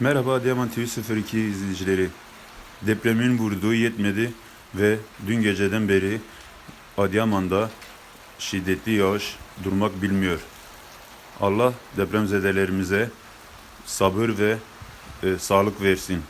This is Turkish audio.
Merhaba Adıyaman TV 02 izleyicileri. Depremin vurduğu yetmedi ve dün geceden beri Adıyaman'da şiddetli yağış durmak bilmiyor. Allah depremzedelerimize sabır ve e, sağlık versin.